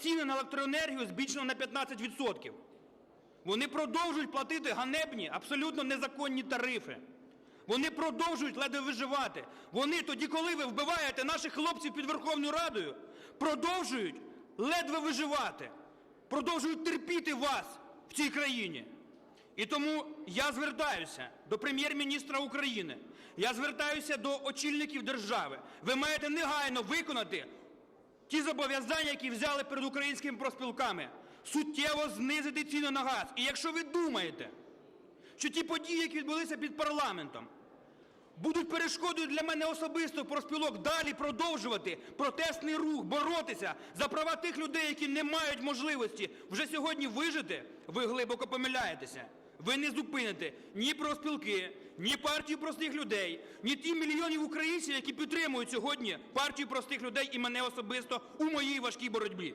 ціни на електроенергію збільшено на 15%. Вони продовжують платити ганебні, абсолютно незаконні тарифи. Вони продовжують ледве виживати. Вони тоді, коли ви вбиваєте наших хлопців під Верховною Радою, продовжують ледве виживати, продовжують терпіти вас в цій країні. І тому я звертаюся до прем'єр-міністра України, я звертаюся до очільників держави. Ви маєте негайно виконати ті зобов'язання, які взяли перед українськими проспілками, суттєво знизити ціни на газ. І якщо ви думаєте, що ті події, які відбулися під парламентом, будуть перешкодою для мене особисто проспілок далі продовжувати протестний рух, боротися за права тих людей, які не мають можливості вже сьогодні вижити, ви глибоко помиляєтеся. Ви не зупините ні профспілки, ні партію простих людей, ні ті мільйонів українців, які підтримують сьогодні партію простих людей і мене особисто у моїй важкій боротьбі.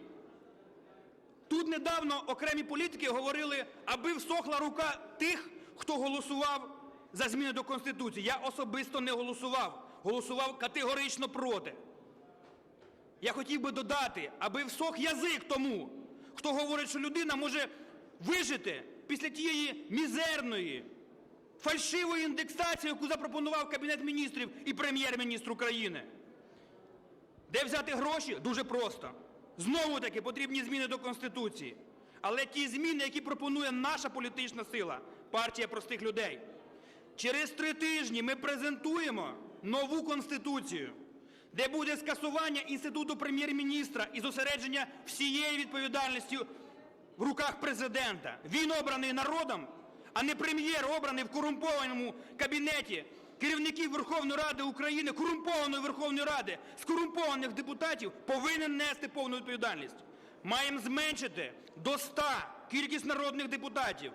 Тут недавно окремі політики говорили, аби всохла рука тих, хто голосував за зміни до Конституції. Я особисто не голосував, голосував категорично проти. Я хотів би додати, аби всох язик тому, хто говорить, що людина може вижити після тієї мізерної, фальшивої індексації, яку запропонував Кабінет міністрів і Прем'єр-міністр України. Де взяти гроші? Дуже просто. Знову таки потрібні зміни до Конституції. Але ті зміни, які пропонує наша політична сила, партія простих людей. Через три тижні ми презентуємо нову Конституцію, де буде скасування інституту прем'єр-міністра і зосередження всієї відповідальності в руках президента. Він обраний народом, а не прем'єр обраний в корумпованому кабінеті керівників Верховної Ради України, корумпованої Верховної Ради, з корумпованих депутатів повинен нести повну відповідальність. Маємо зменшити до 100 кількість народних депутатів,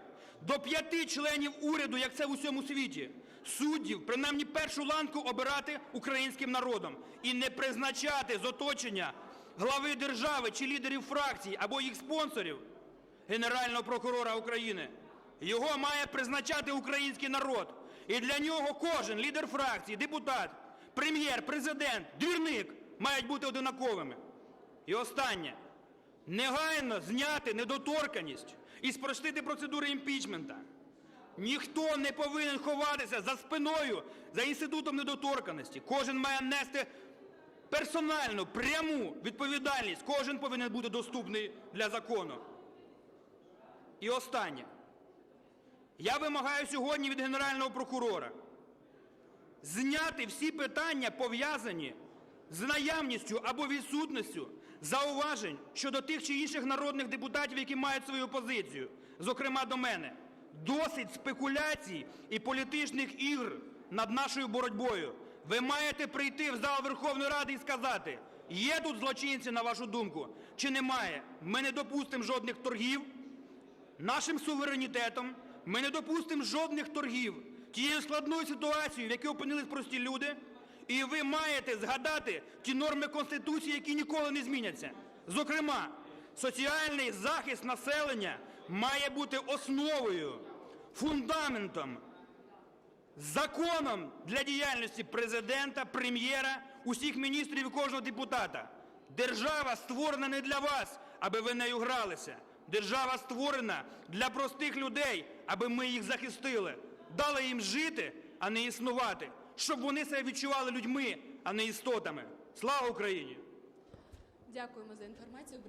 до 5 членів уряду, як це в усьому світі, суддів, принаймні першу ланку обирати українським народом і не призначати з оточення глави держави чи лідерів фракцій або їх спонсорів Генерального прокурора України. Його має призначати український народ. І для нього кожен лідер фракції, депутат, прем'єр, президент, двірник мають бути одинаковими. І останнє. Негайно зняти недоторканність і спростити процедури імпічмента. Ніхто не повинен ховатися за спиною, за інститутом недоторканості. Кожен має нести персональну, пряму відповідальність. Кожен повинен бути доступний для закону. І останнє. Я вимагаю сьогодні від Генерального прокурора зняти всі питання, пов'язані з наявністю або відсутністю зауважень щодо тих чи інших народних депутатів, які мають свою позицію, зокрема до мене. Досить спекуляцій і політичних ігр над нашою боротьбою. Ви маєте прийти в зал Верховної Ради і сказати, є тут злочинці, на вашу думку, чи немає. Ми не допустимо жодних торгів, нашим суверенітетом. Ми не допустимо жодних торгів тією складною ситуацією, в якій опинились прості люди. І ви маєте згадати ті норми Конституції, які ніколи не зміняться. Зокрема, соціальний захист населення має бути основою, фундаментом, законом для діяльності президента, прем'єра, усіх міністрів і кожного депутата. Держава створена не для вас, аби ви нею гралися. Держава створена для простих людей, аби ми їх захистили, дали їм жити, а не існувати, щоб вони себе відчували людьми, а не істотами. Слава Україні! Дякуємо за інформацію.